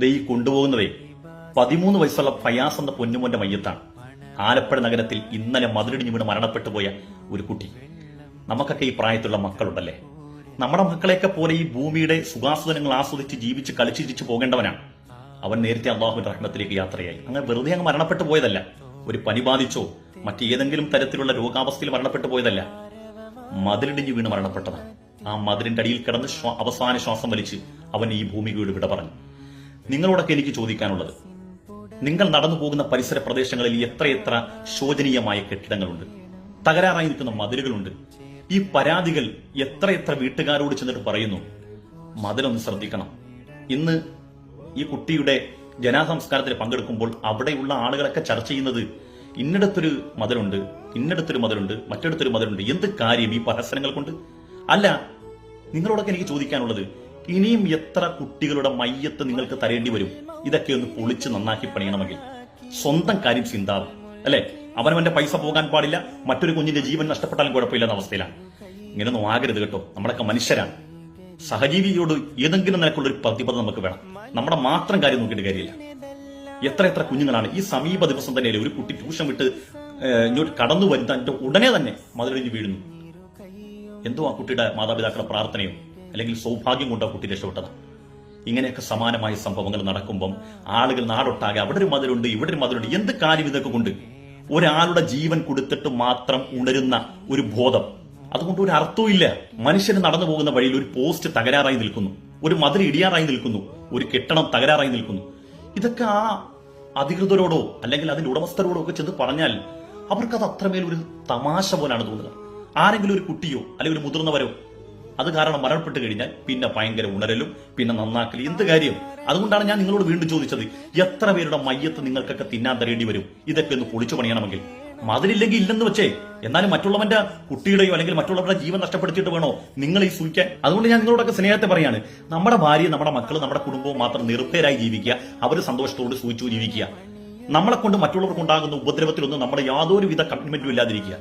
ദേ കൊണ്ടുപോകുന്നതേ പതിമൂന്ന് വയസ്സുള്ള ഫയാസ് എന്ന പൊന്നുമോന്റെ മയ്യത്താണ്. ആലപ്പുഴ നഗരത്തിൽ ഇന്നലെ മതിലിടിഞ്ഞു വീണ് മരണപ്പെട്ടു പോയ ഒരു കുട്ടി. നമുക്കൊക്കെ ഈ പ്രായത്തിലുള്ള മക്കളുണ്ടല്ലേ? നമ്മുടെ മക്കളെയൊക്കെ പോലെ ഈ ഭൂമിയുടെ സുഖാസ്വദനങ്ങൾ ആസ്വദിച്ച് ജീവിച്ച് കളിച്ച് ചിരിച്ചു പോകേണ്ടവനാണ്. അവൻ നേരത്തെ അള്ളാഹുവിന്റെ റഹ്മത്തിലേക്ക് യാത്രയായി. അങ്ങനെ വെറുതെ അങ്ങ് മരണപ്പെട്ടു പോയതല്ല. ഒരു പനി ബാധിച്ചോ മറ്റേതെങ്കിലും തരത്തിലുള്ള രോഗാവസ്ഥയിൽ മരണപ്പെട്ടു പോയതല്ല. മതിലിടിഞ്ഞു വീണ് മരണപ്പെട്ടതാണ് ആ മതിലിന്റെ അടിയിൽ കിടന്ന് അവസാന ശ്വാസം വലിച്ച് അവൻ ഈ ഭൂമികയോട് വിട പറഞ്ഞു. നിങ്ങളോടൊക്കെ എനിക്ക് ചോദിക്കാനുള്ളത്. നിങ്ങൾ നടന്നു പോകുന്ന പരിസര പ്രദേശങ്ങളിൽ എത്രയെത്ര ശോചനീയമായ കെട്ടിടങ്ങളുണ്ട്. തകരാറായി നിൽക്കുന്ന മതിലുകളുണ്ട്. ഈ പരാതികൾ എത്രയെത്ര വീട്ടുകാരോട് ചെന്നിട്ട് പറയുന്നു? മതിലൊന്ന് ശ്രദ്ധിക്കണം. ഇന്ന് ഈ കുട്ടിയുടെ ജനാസംസ്കാരത്തിൽ പങ്കെടുക്കുമ്പോൾ അവിടെയുള്ള ആളുകളൊക്കെ ചർച്ച ചെയ്യുന്നത് ഇന്നിടത്തൊരു മതിലുണ്ട് ഇന്നിടത്തൊരു മതിലുണ്ട് മറ്റിടത്തൊരു മതിലുണ്ട്. എന്ത് കാര്യം ഈ പരസ്യങ്ങൾ കൊണ്ട് അല്ല നിങ്ങളോടൊക്കെ എനിക്ക് ചോദിക്കാനുള്ളത് ഇനിയും എത്ര കുട്ടികളുടെ മയ്യത്ത് നിങ്ങൾക്ക് തരേണ്ടി വരും? ഇതൊക്കെ ഒന്ന് പൊളിച്ച് നന്നാക്കി പണിയണമെങ്കിൽ. സ്വന്തം കാര്യം ചിന്താവും. അല്ലെ? അവനവന്റെ പൈസ പോകാൻ പാടില്ല. മറ്റൊരു കുഞ്ഞിന്റെ ജീവൻ നഷ്ടപ്പെട്ടാലും കുഴപ്പമില്ലാത്ത അവസ്ഥയിലാണ്. ഇങ്ങനെയൊന്നും ആകരുത് കേട്ടോ. നമ്മളൊക്കെ മനുഷ്യരാണ്. സഹജീവിയോട് ഏതെങ്കിലും നിലക്കുള്ള ഒരു പ്രതിബദ്ധത നമുക്ക് വേണം. നമ്മുടെ മാത്രം കാര്യം നോക്കിയിട്ട് കാര്യമില്ല. എത്ര എത്ര കുഞ്ഞുങ്ങളാണ്. ഈ സമീപ ദിവസം തന്നെ ഒരു കുട്ടി ട്യൂഷൻ വിട്ട് ഇങ്ങോട്ട് കടന്നു വരുന്ന ഉടനെ തന്നെ മതിലിഞ്ഞ് വീഴുന്നു. എന്തോ ആ കുട്ടിയുടെ മാതാപിതാക്കളുടെ പ്രാർത്ഥനയോ? അല്ലെങ്കിൽ സൗഭാഗ്യം കൊണ്ട് ആ കുട്ടി രക്ഷപ്പെട്ടത്. ഇങ്ങനെയൊക്കെ സമാനമായ സംഭവങ്ങൾ നടക്കുമ്പം ആളുകൾ നാടൊട്ടാകെ അവിടെ ഒരു മതിലുണ്ട് ഇവിടെ ഒരു മതിലുണ്ട്. എന്ത് കാര്യം ഇതൊക്കെ കൊണ്ട്? ഒരാളുടെ ജീവൻ കൊടുത്തിട്ട് മാത്രം ഉണരുന്ന ഒരു ബോധം. അതുകൊണ്ട് ഒരു അർത്ഥവും ഇല്ല. മനുഷ്യന് നടന്നു പോകുന്ന വഴിയിൽ ഒരു പോസ്റ്റ് തകരാറായി നിൽക്കുന്നു. ഒരു മതിൽ ഇടിയാറായി നിൽക്കുന്നു. ഒരു കെട്ടണം തകരാറായി നിൽക്കുന്നു. ഇതൊക്കെ ആ അധികൃതരോടോ അല്ലെങ്കിൽ അതിന്റെ ഉടമസ്ഥരോടോ ഒക്കെ ചെന്ന് പറഞ്ഞാൽ അവർക്കത് അത്രമേൽ ഒരു തമാശ പോലാണ് തോന്നുക. ആരെങ്കിലും ഒരു കുട്ടിയോ അല്ലെങ്കിൽ ഒരു മുതിർന്നവരോ അത് കാരണം മരണപ്പെട്ട് കഴിഞ്ഞാൽ പിന്നെ ഭയങ്കര ഉണരലും പിന്നെ നന്നാക്കലും. എന്ത് കാര്യം? അതുകൊണ്ടാണ് ഞാൻ നിങ്ങളോട് വീണ്ടും ചോദിച്ചത് എത്ര പേരുടെ മയ്യത്ത് നിങ്ങൾക്കൊക്കെ തിന്നാൻ തരേണ്ടി വരും? ഇതൊക്കെ ഒന്ന് പൊളിച്ചു പണിയണമെങ്കിൽ. മതിലില്ലെങ്കിൽ ഇല്ലെന്ന് വെച്ചേ. എന്നാലും മറ്റുള്ളവന്റെ കുട്ടിയുടെയോ അല്ലെങ്കിൽ മറ്റുള്ളവരുടെ ജീവൻ നഷ്ടപ്പെടുത്തിയിട്ട് വേണോ നിങ്ങൾ ഈ സൂക്ഷിക്കാൻ? അതുകൊണ്ട് ഞാൻ നിങ്ങളോടൊക്കെ സ്നേഹത്തെ പറയാണ്. നമ്മുടെ ഭാര്യ നമ്മുടെ മക്കൾ നമ്മുടെ കുടുംബവും മാത്രം നിർഭയരായി ജീവിക്കുക. അവർ സന്തോഷത്തോട് സൂചിച്ചു ജീവിക്കുക. നമ്മളെ കൊണ്ട് മറ്റുള്ളവർക്ക് ഉണ്ടാകുന്ന ഉപദ്രവത്തിലൊന്നും നമ്മുടെ യാതൊരുവിധ കമ്മിറ്റ്മെന്റും ഇല്ലാതിരിക്കുക.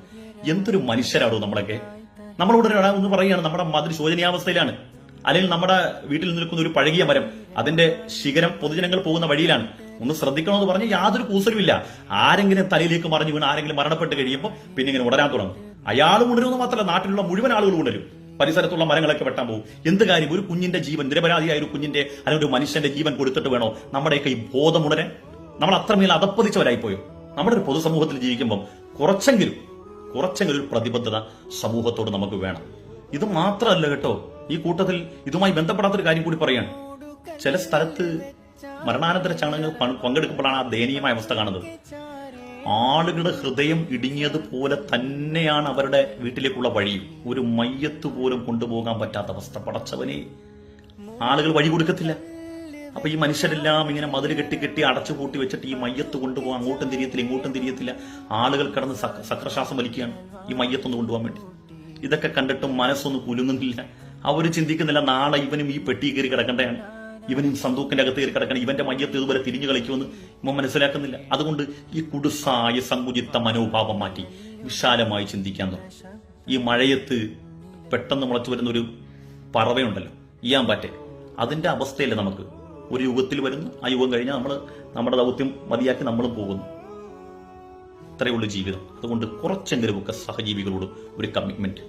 എന്തൊരു മനുഷ്യരാണോ നമ്മളൊക്കെ? നമ്മളോട് ഒരാൾ ഒന്ന് പറയുകയാണ് നമ്മുടെ മതിൽ ശോചനീയാവസ്ഥയിലാണ്. അല്ലെങ്കിൽ നമ്മുടെ വീട്ടിൽ നിൽക്കുന്ന ഒരു പഴകിയ മരം അതിന്റെ ശിഖരം പൊതുജനങ്ങൾ പോകുന്ന വഴിയിലാണ്. ഒന്ന് ശ്രദ്ധിക്കണമെന്ന് പറഞ്ഞ് യാതൊരു കൂസലുമില്ല. ആരെങ്കിലും തലയിലേക്ക് മറിഞ്ഞു വീണ് ആരെങ്കിലും മരണപ്പെട്ട് കഴിയുമ്പോൾ പിന്നെ ഇങ്ങനെ ഉടരാൻ തുടങ്ങും. അയാൾ ഉണരുമെന്ന് മാത്രമല്ല നാട്ടിലുള്ള മുഴുവൻ ആളുകൾ ഉണരും പരിസരത്തുള്ള മരങ്ങളൊക്കെ വെട്ടാൻ പോകും. എന്ത് കാര്യം? ഒരു കുഞ്ഞിന്റെ ജീവൻ നിരപരാധിയായ ഒരു കുഞ്ഞിന്റെ അല്ലെങ്കിൽ ഒരു മനുഷ്യന്റെ ജീവൻ കൊടുത്തിട്ട് വേണോ? നമ്മുടെയൊക്കെ ഈ ബോധമുണരാൻ നമ്മൾ അത്രമേൽ അതപ്പതിച്ചവരായി പോയോ നമ്മുടെ ഒരു പൊതുസമൂഹത്തിൽ ജീവിക്കുമ്പോൾ കുറച്ചെങ്കിലും കുറച്ചെങ്കിലും ഒരു പ്രതിബദ്ധത സമൂഹത്തോട് നമുക്ക് വേണം. ഇത് മാത്രമല്ല കേട്ടോ ഈ കൂട്ടത്തിൽ ഇതുമായി ബന്ധപ്പെടാത്തൊരു കാര്യം കൂടി പറയാണ്. ചില സ്ഥലത്ത് മരണാനന്തര ചടങ്ങ് പങ്കെടുക്കുമ്പോഴാണ് ആ ദയനീയമായ അവസ്ഥ കാണുന്നത്. ആളുകളുടെ ഹൃദയം ഇടുങ്ങിയതുപോലെ തന്നെയാണ് അവരുടെ വീട്ടിലേക്കുള്ള വഴി ഒരു മയ്യത്ത് പോലും കൊണ്ടുപോകാൻ പറ്റാത്ത അവസ്ഥ. പടച്ചവനെ ആളുകൾ വഴി കൊടുക്കത്തില്ല. അപ്പൊ ഈ മനുഷ്യരെല്ലാം ഇങ്ങനെ മതിൽ കെട്ടി കെട്ടി അടച്ചു പൂട്ടി വെച്ചിട്ട് ഈ മയ്യത്ത് കൊണ്ടുപോകാൻ അങ്ങോട്ടും തിരിയത്തില്ല ഇങ്ങോട്ടും തിരിയത്തില്ല. ആളുകൾ കിടന്ന് സക്ര- സക്രശ്വാസം വലിക്കുകയാണ് ഈ മയ്യത്തൊന്ന് കൊണ്ടുപോകാൻ വേണ്ടി. ഇതൊക്കെ കണ്ടിട്ടും മനസ്സൊന്നും കുലുങ്ങുന്നില്ല. അവർ ചിന്തിക്കുന്നില്ല നാളെ ഇവനും ഈ പെട്ടി കയറി കിടക്കേണ്ടതാണ്. ഇവനും സന്തൂക്കിന്റെ അകത്ത് കയറി കിടക്കണം. ഇവന്റെ മയ്യത്ത് ഇതുപോലെ തിരിഞ്ഞു കളിക്കുമെന്ന് ഇവൻ മനസ്സിലാക്കുന്നില്ല. അതുകൊണ്ട് ഈ കുടുസായ സങ്കുചിത്ത മനോഭാവം മാറ്റി വിശാലമായി ചിന്തിക്കാൻ തുടങ്ങി. ഈ മഴയത്ത് പെട്ടെന്ന് മുളച്ചു വരുന്ന ഒരു പറവയുണ്ടല്ലോ ഈയാമ്പാറ്റെ അതിന്റെ അവസ്ഥയല്ലേ നമുക്ക്? ഒരു യുഗത്തിൽ വരുന്നു. ആ യുഗം കഴിഞ്ഞാൽ നമ്മൾ നമ്മുടെ ദൗത്യം മതിയാക്കി നമ്മളും പോകുന്നു. ഇത്രയുള്ള ജീവിതം. അതുകൊണ്ട് കുറച്ചെങ്കിലും ഒക്കെ സഹജീവികളോട് ഒരു കമ്മിറ്റ്മെന്റ്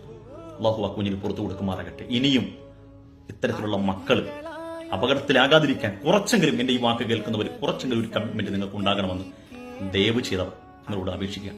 അള്ളാഹു ആ കുഞ്ഞിന് പുറത്തു കൊടുക്കുമാറാകട്ടെ. ഇനിയും ഇത്തരത്തിലുള്ള മക്കൾ അപകടത്തിലാകാതിരിക്കാൻ കുറച്ചെങ്കിലും എന്റെ ഈ വാക്ക് കേൾക്കുന്നവർ കുറച്ചെങ്കിലും ഒരു കമ്മിറ്റ്മെന്റ് നിങ്ങൾക്ക് ഉണ്ടാകണമെന്ന് ദയവ് ചെയ്തവർ നിങ്ങളോട് അപേക്ഷിക്കുക